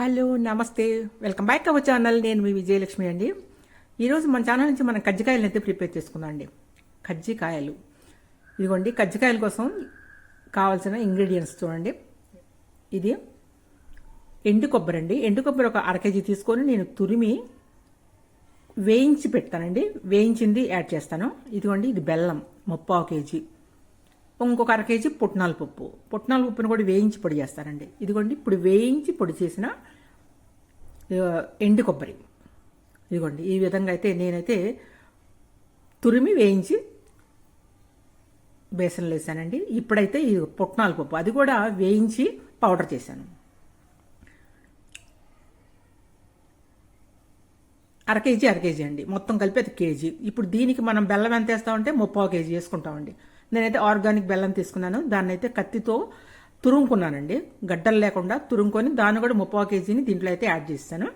Hello నమస్తే. Welcome back our channel. నేను మీ విజయలక్ష్మి అండి. ఈరోజు మన ఛానల్ నుంచి మనం కజ్జికాయలను అయితే ప్రిపేర్ చేసుకుందాం అండి. కజ్జికాయలు. ఇదిగోండి కజ్జికాయల కోసం కావాల్సిన ఇంగ్రీడియంట్స్ చూడండి. ఇది ఎండు కొబ్బరి అండి. ఎండు కొబ్బరి ఒక అర కేజీ తీసుకొని నేను తురిమి వేయించి పెడతానండి. వేయించింది యాడ్ చేస్తాను. ఇదిగోండి ఇది బెల్లం ముప్పావు కేజీ. ఇంకొక అర కేజీ పుట్నాల పప్పు. పుట్నాల పప్పును కూడా వేయించి పొడి చేస్తానండి ఇదిగోండి ఇప్పుడు వేయించి పొడి చేసిన ఎండు కొబ్బరి. ఇదిగోండి ఈ విధంగా అయితే నేనైతే తురిమి వేయించి బేసన్లో వేసానండి. ఇప్పుడైతే ఈ పుట్నాల పప్పు. అది కూడా వేయించి పౌడర్ చేశాను. అర కేజీ అర కేజీ అండి. మొత్తం కలిపి అది కేజీ. ఇప్పుడు దీనికి మనం బెల్లం ఎంత వేస్తామంటే ముప్పావు కేజీ వేసుకుంటామండి. నేనైతే ఆర్గానిక్ బెల్లం తీసుకున్నాను. దాన్ని అయితే కత్తితో తురుముకున్నానండి. గడ్డలు లేకుండా తురుముకొని దాన్ని కూడా ముప్పై కేజీని దీంట్లో అయితే యాడ్ చేస్తాను.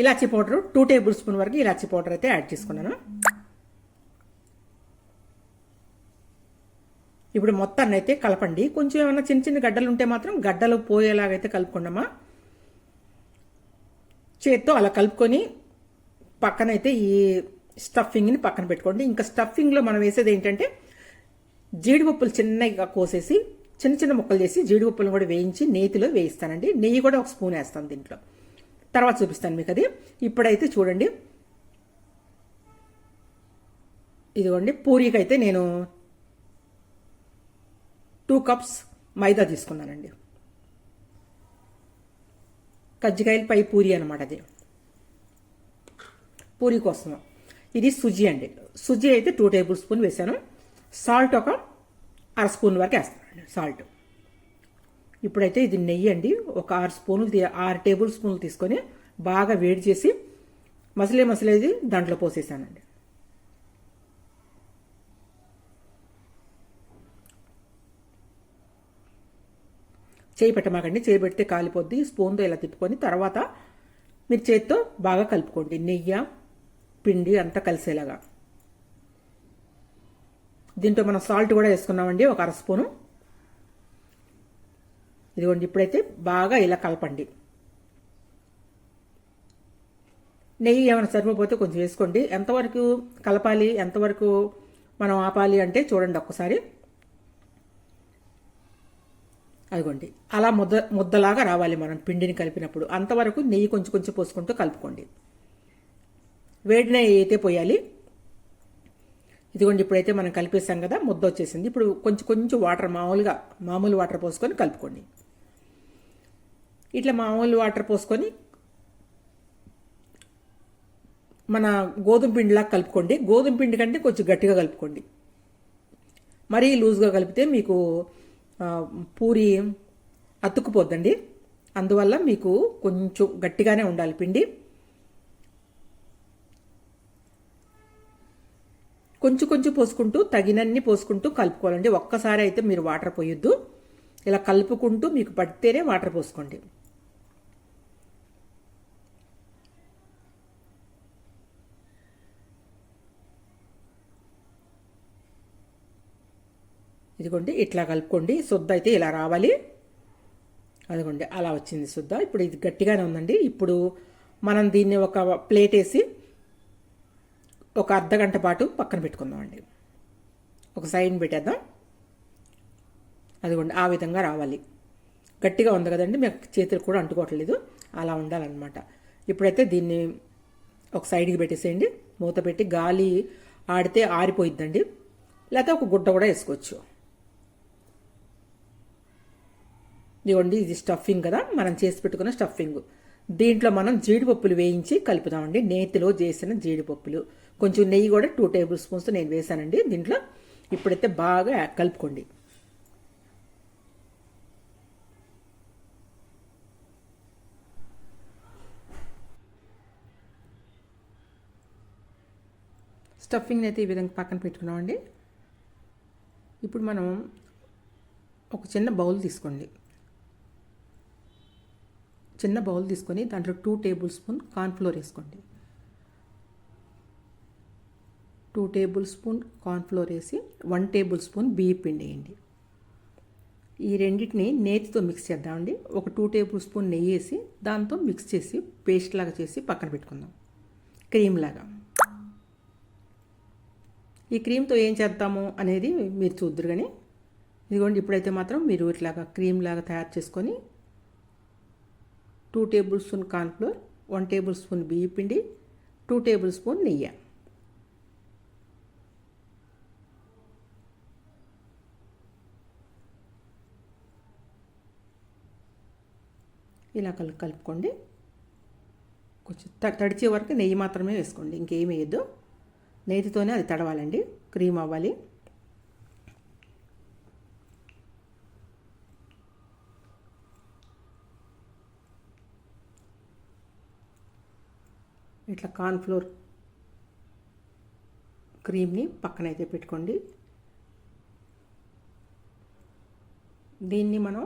ఇలాచీ పౌడర్ టూ టేబుల్ స్పూన్ వరకు ఇలాచీ పౌడర్ అయితే యాడ్ చేసుకున్నాను. ఇప్పుడు మొత్తాన్ని అయితే కలపండి. కొంచెం ఏమైనా చిన్న చిన్న గడ్డలు ఉంటే మాత్రం గడ్డలు పోయేలాగైతే కలుపుకున్నామా చేత్తో అలా కలుపుకొని పక్కనైతే ఈ స్టఫింగ్ని పక్కన పెట్టుకోండి. ఇంకా స్టఫింగ్లో మనం వేసేది ఏంటంటే జీడిపప్పులు చిన్నగా కోసేసి చిన్న చిన్న ముక్కలు చేసి జీడిపప్పులను కూడా వేయించి నేతిలో వేయిస్తానండి. నెయ్యి కూడా ఒక స్పూన్ వేస్తాను దీంట్లో. తర్వాత చూపిస్తాను మీకు అది. ఇప్పుడైతే చూడండి. ఇదిగోండి పూరీకైతే నేను టూ కప్స్ మైదా తీసుకున్నానండి. కజ్జికాయలు పై పూరి అనమాట అది. పూరి కోసం ఇది సుజీ అండి. సుజీ అయితే టూ టేబుల్ స్పూన్ వేసాను. సాల్ట్ ఒక అర స్పూన్ వరకు వేస్తానండి సాల్ట్ ఇప్పుడైతే ఇది నెయ్యి అండి. ఒక ఆరు స్పూన్లు ఆరు టేబుల్ స్పూన్లు తీసుకొని బాగా వేడి చేసి మసలే మసలేది దాంట్లో పోసేసానండి. చేయి పెట్టమాకండి చేయి పెడితే కాలిపోద్ది. స్పూన్తో ఇలా తిప్పుకొని తర్వాత మీరు చేతితో బాగా కలుపుకోండి. నెయ్యి పిండి అంతా కలిసేలాగా. దీంట్లో మనం సాల్ట్ కూడా వేసుకున్నామండి. ఒక అర స్పూను. ఇదిగోండి ఇప్పుడైతే బాగా ఇలా కలపండి. నెయ్యి ఏమైనా సరిపోతే కొంచెం వేసుకోండి. ఎంతవరకు కలపాలి ఎంతవరకు మనం ఆపాలి అంటే చూడండి ఒక్కసారి. అదిగోండి. అలా ముద్ద ముద్దలాగా రావాలి మనం పిండిని కలిపినప్పుడు. అంతవరకు నెయ్యి కొంచెం కొంచెం పోసుకుంటూ కలుపుకోండి. వేడి నెయ్యి అయితే పోయాలి ఇదిగోండి ఇప్పుడైతే మనం కలిపేసాం కదా ముద్ద వచ్చేసింది. ఇప్పుడు కొంచెం కొంచెం వాటర్ మామూలుగా మామూలు వాటర్ పోసుకొని కలుపుకోండి. ఇట్లా మామూలు వాటర్ పోసుకొని మన గోధుమ పిండిలా కలుపుకోండి. గోధుమ పిండి కంటే కొంచెం గట్టిగా కలుపుకోండి. మరీ లూజ్గా కలిపితే మీకు పూరి అతుక్కుపోద్దండి. అందువల్ల మీకు కొంచెం గట్టిగానే ఉండాలి పిండి. కొంచెం కొంచెం పోసుకుంటూ తగినన్ని పోసుకుంటూ కలుపుకోవాలండి. ఒక్కసారి అయితే మీరు వాటర్ పోయొద్దు. ఇలా కలుపుకుంటూ మీకు పడితేనే వాటర్ పోసుకోండి. ఇదిగోండి ఇట్లా కలుపుకోండి శుద్ధ అయితే ఇలా రావాలి. అదిగోండి అలా వచ్చింది శుద్ధ. ఇప్పుడు ఇది గట్టిగానే ఉందండి. ఇప్పుడు మనం దీన్ని ఒక ప్లేట్ వేసి ఒక అర్ధ గంట పాటు పక్కన పెట్టుకుందామండి ఒక సైడ్ పెట్టేద్దాం. అదిగోండి ఆ విధంగా రావాలి. గట్టిగా ఉంది కదండి మీకు చేతులు కూడా అంటుకోవట్లేదు. అలా ఉండాలన్నమాట. ఇప్పుడైతే దీన్ని ఒక సైడ్కి పెట్టేసేయండి. మూత పెట్టి గాలి ఆడితే ఆరిపోయిద్దండి. లేకపోతే ఒక గుడ్డ కూడా వేసుకోవచ్చు. ఇదిగోండి ఇది స్టఫింగ్ కదా. మనం చేసి పెట్టుకున్న స్టఫింగ్ దీంట్లో మనం జీడిపప్పులు వేయించి కలుపుదామండి నేతిలో చేసిన జీడిపప్పులు. కొంచెం నెయ్యి కూడా టూ టేబుల్ స్పూన్స్ నేను వేసానండి దీంట్లో ఇప్పుడైతే బాగా కలుపుకోండి. స్టఫింగ్ అయితే ఈ విధంగా పక్కన పెట్టుకున్నామండి. ఇప్పుడు మనం ఒక చిన్న బౌల్ తీసుకోండి. చిన్న బౌల్ తీసుకొని దాంట్లో టూ టేబుల్ స్పూన్ కార్న్ఫ్లోర్ వేసుకోండి. టూ టేబుల్ స్పూన్ కార్న్ఫ్లోర్ వేసి వన్ టేబుల్ స్పూన్ బియ్య పిండి వేయండి. ఈ రెండింటిని నేతితో మిక్స్ చేద్దామండి. ఒక టూ టేబుల్ స్పూన్ నెయ్యి వేసి దాంతో మిక్స్ చేసి పేస్ట్ లాగా చేసి పక్కన పెట్టుకుందాం. క్రీమ్ లాగా. ఈ క్రీమ్తో ఏం చేద్దాము అనేది మీరు చూద్దరు కానీ ఇదిగోండి ఇప్పుడైతే మాత్రం మీరు ఇట్లాగా క్రీమ్ లాగా తయారు చేసుకొని two tablespoon cornflour one tablespoon బియ్య పిండి టూ టేబుల్ స్పూన్ నెయ్యి. ఇలా కలు కలుపుకోండి. కొంచెం తడిచే వరకు నెయ్యి మాత్రమే వేసుకోండి ఇంకేం వేయద్దు. నెయ్యితోనే అది తడవాలండి క్రీమ్ అవ్వాలి. ఇట్లా కార్న్ఫ్లోర్ క్రీమ్ని పక్కనైతే పెట్టుకోండి. దీన్ని మనం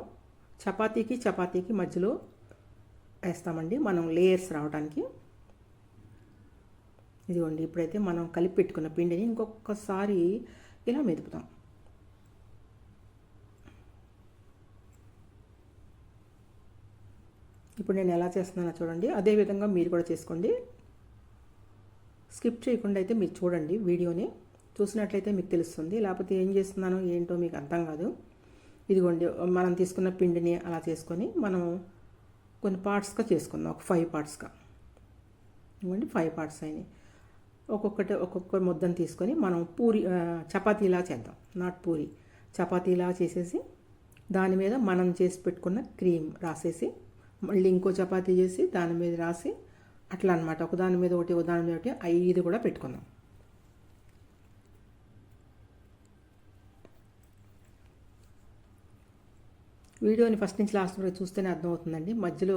చపాతీకి చపాతీకి మధ్యలో వేస్తామండి. మనం లేయర్స్ రావడానికి. ఇదిగోండి ఇప్పుడైతే మనం కలిపి పెట్టుకున్న పిండిని ఇంకొకసారి ఇలా మెదుపుతాం. ఇప్పుడు నేను ఎలా చేస్తున్నానో చూడండి. అదే విధంగా మీరు కూడా చేసుకోండి. స్కిప్ చేయకుండా అయితే మీరు చూడండి వీడియోని. చూసినట్లయితే మీకు తెలుస్తుంది. లేకపోతే ఏం చేస్తున్నానో ఏంటో మీకు అర్థం కాదు. ఇదిగోండి మనం తీసుకున్న పిండిని అలా చేసుకొని మనం కొన్ని పార్ట్స్గా చేసుకుందాం. ఒక ఫైవ్ పార్ట్స్గా ఇవ్వండి ఫైవ్ పార్ట్స్ అయినాయి. ఒక్కొక్కటి ఒక్కొక్క ముద్దను తీసుకొని మనం పూరి చపాతీలా చేద్దాం. నాట్ పూరి. చపాతీలా చేసేసి దాని మీద మనం చేసి పెట్టుకున్న క్రీమ్ రాసేసి మళ్ళీ ఇంకో చపాతీ చేసి దాని మీద రాసి అట్లా అనమాట ఒకదాని మీద ఒకటి ఒకదాని మీద ఒకటి ఐదు కూడా పెట్టుకుందాం. వీడియోని ఫస్ట్ నుంచి లాస్ట్ వరకు చూస్తేనే అర్థమవుతుందండి. మధ్యలో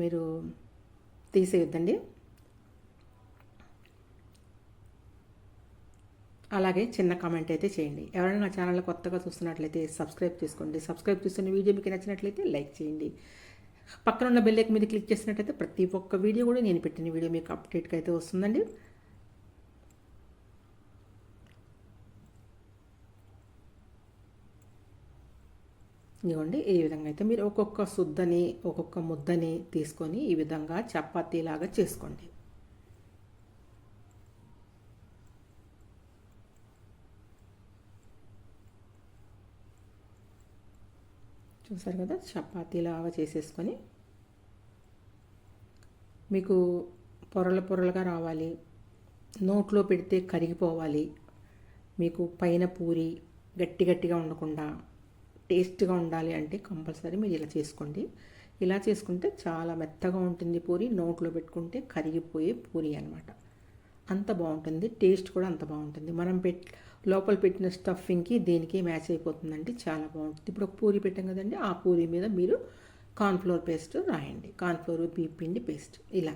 మీరు తీసేయొద్దండి. అలాగే చిన్న కామెంట్ అయితే చేయండి. ఎవరైనా నా ఛానల్ కొత్తగా చూస్తున్నట్లయితే సబ్స్క్రైబ్ చేసుకోండి. సబ్స్క్రైబ్ చేస్తున్న వీడియో మీకు నచ్చినట్లయితే లైక్ చేయండి. పక్కన ఉన్న బెల్లైక్ మీద క్లిక్ చేసినట్టయితే ప్రతి ఒక్క వీడియో కూడా నేను పెట్టిన వీడియో మీకు అప్డేట్గా అయితే వస్తుందండి. ఇవ్వండి ఈ విధంగా అయితే మీరు ఒక్కొక్క సుద్దని ఒక్కొక్క ముద్దని తీసుకొని ఈ విధంగా చపాతీలాగా చేసుకోండి. చూసారు కదా? చపాతీలాగా చేసేసుకొని మీకు పొరల పొరలుగా రావాలి. నోట్లో పెడితే కరిగిపోవాలి. మీకు పైన పూరి గట్టి గట్టిగా ఉండకుండా టేస్ట్గా ఉండాలి అంటే కంపల్సరీ మీరు ఇలా చేసుకోండి. ఇలా చేసుకుంటే చాలా మెత్తగా ఉంటుంది పూరి. నోట్లో పెట్టుకుంటే కరిగిపోయే పూరి అనమాట అంత బాగుంటుంది టేస్ట్ కూడా అంత బాగుంటుంది. మనం పెట్ లోపల పెట్టిన స్టఫింగ్కి దేనికి మ్యాచ్ అయిపోతుందండి చాలా బాగుంటుంది. ఇప్పుడు ఒక పూరి పెట్టాం కదండి ఆ పూరి మీద మీరు కార్న్ఫ్లోర్ పేస్ట్ రాయండి. కార్న్ఫ్లోర్ పిండి పేస్ట్ ఇలా.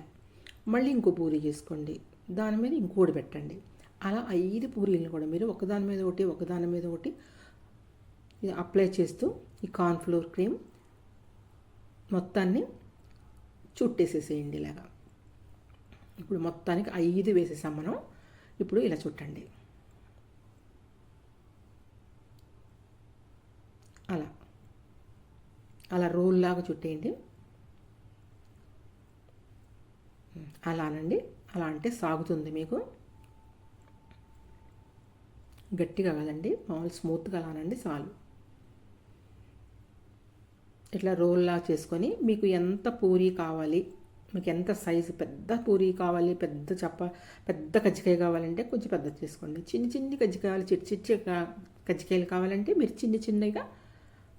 మళ్ళీ ఇంకో పూరి చేసుకోండి. దాని మీద ఇంకోటి పెట్టండి. అలా ఐదు పూరీలను కూడా మీరు ఒకదాని మీద ఒకటి ఒకదాని మీద ఒకటి అప్లై చేస్తూ ఈ కార్న్ఫ్లోర్ క్రీమ్ మొత్తాన్ని చుట్టేసేసేయండి ఇలాగా. ఇప్పుడు మొత్తానికి ఐదు వేసేసాం మనం. ఇప్పుడు ఇలా చుట్టండి. అలా. అలా రోల్ లాగా చుట్టేయండి. అలానండి. అలా అంటే సాగుతుంది మీకు. గట్టిగా కదండి. మామూలు స్మూత్గా అలానండి చాలు. ఇట్లా రోల్లా చేసుకొని మీకు ఎంత పూరి కావాలి మీకు ఎంత సైజు పెద్ద పూరి కావాలి పెద్ద చప్ప పెద్ద కజ్జికాయ కావాలంటే కొంచెం పెద్ద చేసుకోండి. చిన్ని చిన్ని కజ్జికాయలు చిట్ చిట్టి కజ్జికాయలు కావాలంటే మీరు చిన్న చిన్నగా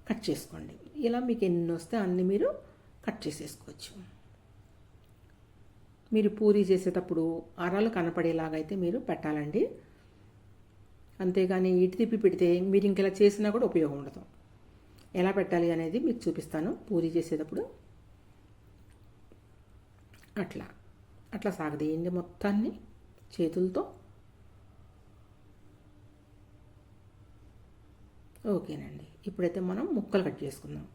కట్ చేసుకోండి. ఇలా మీకు ఎన్ని వస్తే అన్ని మీరు కట్ చేసేసుకోవచ్చు. మీరు పూరి చేసేటప్పుడు అరలు కనపడేలాగా అయితే మీరు పెట్టాలండి. అంతేగాని ఇటు తిప్పి పెడితే మీరు ఇంకెలా చేసినా కూడా ఉపయోగం ఉండదు. ఎలా పెట్టాలి అనేది మీకు చూపిస్తాను. పూరి చేసేటప్పుడు అట్లా. అట్లా సాగదీయండి మొత్తాన్ని చేతులతో. ఓకేనండి. ఇప్పుడైతే మనం ముక్కలు కట్ చేసుకుందాం.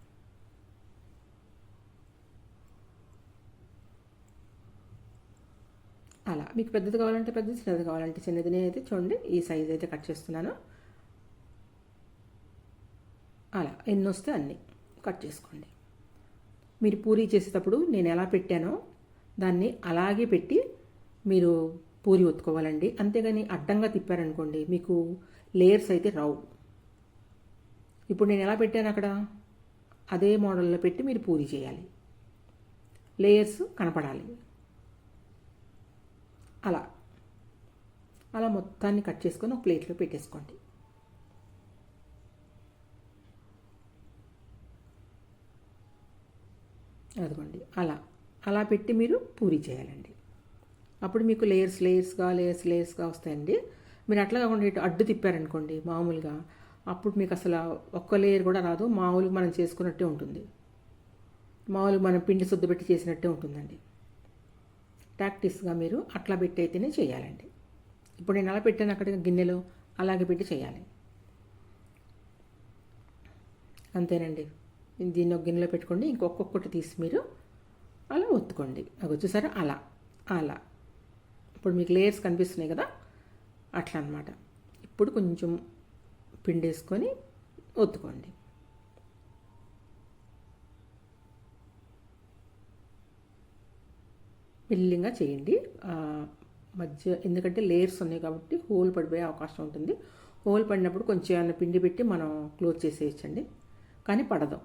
అలా. మీకు పెద్దది కావాలంటే పెద్దది చిన్నది కావాలంటే చిన్నది. నేనైతే చూడండి ఈ సైజ్ అయితే కట్ చేస్తున్నాను. అలా. ఎన్ని వస్తే అన్నీ కట్ చేసుకోండి. మీరు పూరీ చేసేటప్పుడు నేను ఎలా పెట్టానో దాన్ని అలాగే పెట్టి మీరు పూరి ఒత్తుకోవాలండి. అంతేగాని అడ్డంగా తిప్పారనుకోండి మీకు లేయర్స్ అయితే రావు. ఇప్పుడు నేను ఎలా పెట్టాను అక్కడ? అదే మోడల్లో పెట్టి మీరు పూరి చేయాలి. లేయర్స్ కనపడాలి. అలా. అలా మొత్తాన్ని కట్ చేసుకొని ఒక ప్లేట్లో పెట్టేసుకోండి. అదిగోండి. అలా. అలా పెట్టి మీరు పూరి చేయాలండి. అప్పుడు మీకు లేయర్స్ లేయర్స్గా లేయర్స్ లేయర్స్గా వస్తాయండి. మీరు అట్లా కాకుండా ఇటు అడ్డు తిప్పారనుకోండి మామూలుగా అప్పుడు మీకు అసలు ఒక్క లేయర్ కూడా రాదు. మామూలుగా మనం చేసుకున్నట్టే ఉంటుంది. మామూలుగా మనం పిండి శుద్ధి పెట్టి చేసినట్టే ఉంటుందండి. ప్రాక్టీస్గా మీరు అట్లా పెట్టి అయితేనే చేయాలండి. ఇప్పుడు నేను అలా పెట్టాను అక్కడ గిన్నెలో అలాగే పెట్టి చేయాలి. అంతేనండి. దీన్ని ఒక గిన్నెలో పెట్టుకోండి ఇంకొక్కొక్కటి తీసి మీరు అలా ఒత్తుకోండి. నాకు వచ్చేసరి అలా అలా. ఇప్పుడు మీకు లేయర్స్ కనిపిస్తున్నాయి కదా అట్లా అనమాట ఇప్పుడు కొంచెం పిండి వేసుకొని ఒత్తుకోండి. మెల్లిగా చేయండి. మధ్య ఎందుకంటే లేయర్స్ ఉన్నాయి కాబట్టి హోల్ పడిపోయే అవకాశం ఉంటుంది. హోల్ పడినప్పుడు కొంచెం ఏమైనా పిండి పెట్టి మనం క్లోజ్ చేసేయచ్చండి. కానీ పడదు.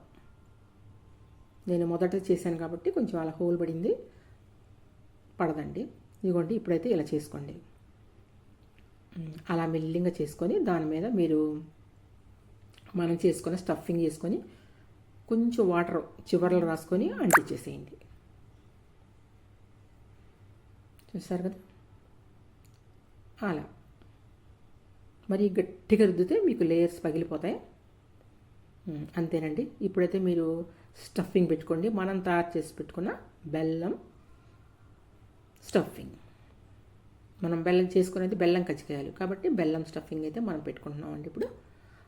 నేను మొదట చేశాను కాబట్టి కొంచెం అలా హోల్ పడింది. పడదండి. ఇదిగోండి ఇప్పుడైతే ఇలా చేసుకోండి. అలా మెల్లింగా చేసుకొని దాని మీద మీరు మనం చేసుకున్న స్టఫింగ్ చేసుకొని కొంచెం వాటర్ చివర్లు రాసుకొని అంటించేసేయండి. చూసారు కదా? అలా. మరి గట్టిగా రుద్దితే మీకు లేయర్స్ పగిలిపోతాయి. అంతేనండి. ఇప్పుడైతే మీరు స్టఫింగ్ పెట్టుకోండి. మనం తయారు చేసి పెట్టుకున్న బెల్లం స్టఫింగ్. మనం బెల్లం చేసుకునేది బెల్లం కచ్చికాయాలి కాబట్టి బెల్లం స్టఫింగ్ అయితే మనం పెట్టుకుంటున్నామండి ఇప్పుడు.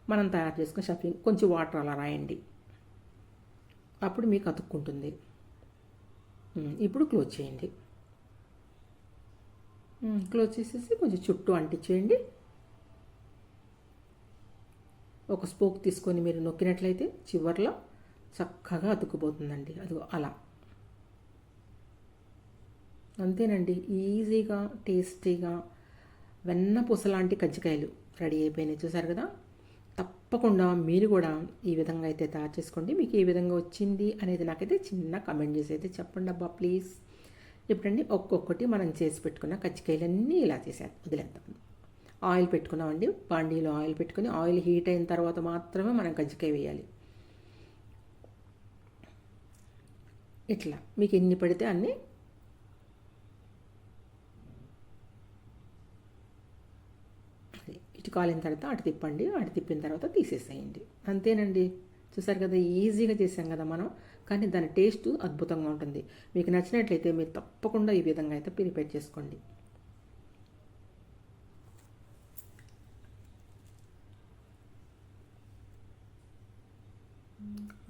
మనం తయారు చేసుకున్న స్టఫింగ్ కొంచెం వాటర్ అలా రాయండి. అప్పుడు మీకు అతుక్కుంటుంది. ఇప్పుడు క్లోజ్ చేయండి. క్లోజ్ చేసేసి కొంచెం చుట్టూ అంటించేయండి. ఒక స్పోక్ తీసుకొని మీరు నొక్కినట్లయితే చివర్లో చక్కగా అతుక్కుపోతుందండి. అది అలా. అంతేనండి. ఈజీగా టేస్టీగా వెన్న లాంటి కజ్జికాయలు రెడీ అయిపోయినాయి. చూసారు కదా? తప్పకుండా మీరు కూడా ఈ విధంగా అయితే తయారు చేసుకోండి. మీకు ఏ విధంగా వచ్చింది అనేది నాకైతే చిన్న కమెంట్ చేసి అయితే చెప్పండి అబ్బా ప్లీజ్ ఇప్పుడండి ఒక్కొక్కటి మనం చేసి పెట్టుకున్న కజ్జికాయలన్నీ ఇలా చేసే వదిలేద్దాం. ఆయిల్ పెట్టుకున్నామండి. బాండీలో ఆయిల్ పెట్టుకుని ఆయిల్ హీట్ అయిన తర్వాత మాత్రమే మనం కజ్జికాయ వేయాలి. ఇట్లా. మీకు ఎన్ని పడితే అన్ని. ఇటు కాలిన తర్వాత అటు తిప్పండి అటు తిప్పిన తర్వాత తీసేసేయండి. అంతేనండి. చూసారు కదా ఈజీగా చేసాం కదా మనం. కానీ దాని టేస్ట్ అద్భుతంగా ఉంటుంది. మీకు నచ్చినట్లయితే మీరు తప్పకుండా ఈ విధంగా అయితే ప్రిపేర్ చేసుకోండి.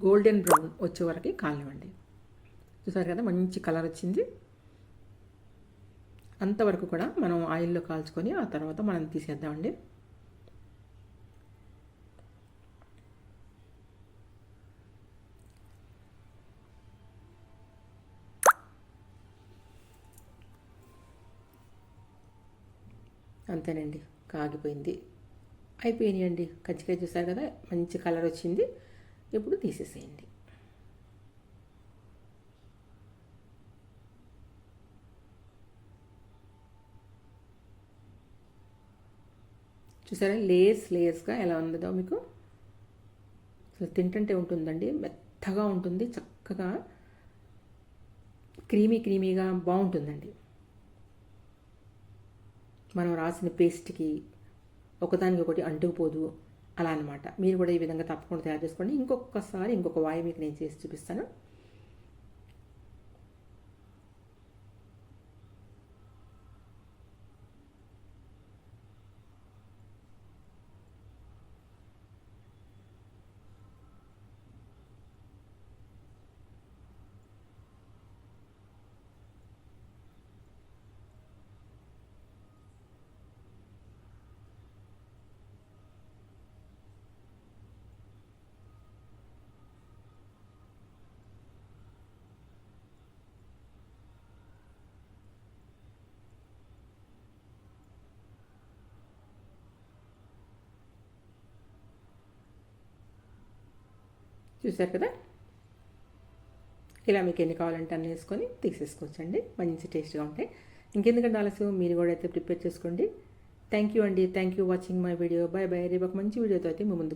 గోల్డెన్ బ్రౌన్ వచ్చే వరకు కానివ్వండి. చూసారు కదా మంచి కలర్ వచ్చింది. అంతవరకు కూడా మనం ఆయిల్లో కాల్చుకొని ఆ తర్వాత మనం తీసేద్దామండి. అంతేనండి కాగిపోయింది. అయిపోయినాయండి. కజ్జికాయ చూసారు కదా మంచి కలర్ వచ్చింది. ఇప్పుడు తీసేసేయండి. చూసారా? లేయర్స్ లేయర్స్గా ఎలా ఉందో మీకు. అసలు తింటుంటే ఉంటుందండి. మెత్తగా ఉంటుంది చక్కగా క్రీమీ క్రీమీగా బాగుంటుందండి. మనం రాసిన పేస్ట్కి ఒకదానికి ఒకటి అంటుకుపోదు అలా అనమాట మీరు కూడా ఈ విధంగా తప్పకుండా తయారు చేసుకోండి. ఇంకొకసారి ఇంకొక వాయి మీకు నేను చేసి చూపిస్తాను. చూసారు కదా? ఇలా మీకు ఎన్ని కావాలంటే అన్ని వేసుకొని తీసేసుకోవచ్చండి. మంచి టేస్ట్గా ఉంటాయి. ఇంకెందుకంటే ఆలస్యం? మీరు కూడా అయితే ప్రిపేర్ చేసుకోండి. థ్యాంక్ యూ అండి. Thank you watching my video bye bye రేపు ఒక మంచి వీడియోతో అయితే మీ ముందుకు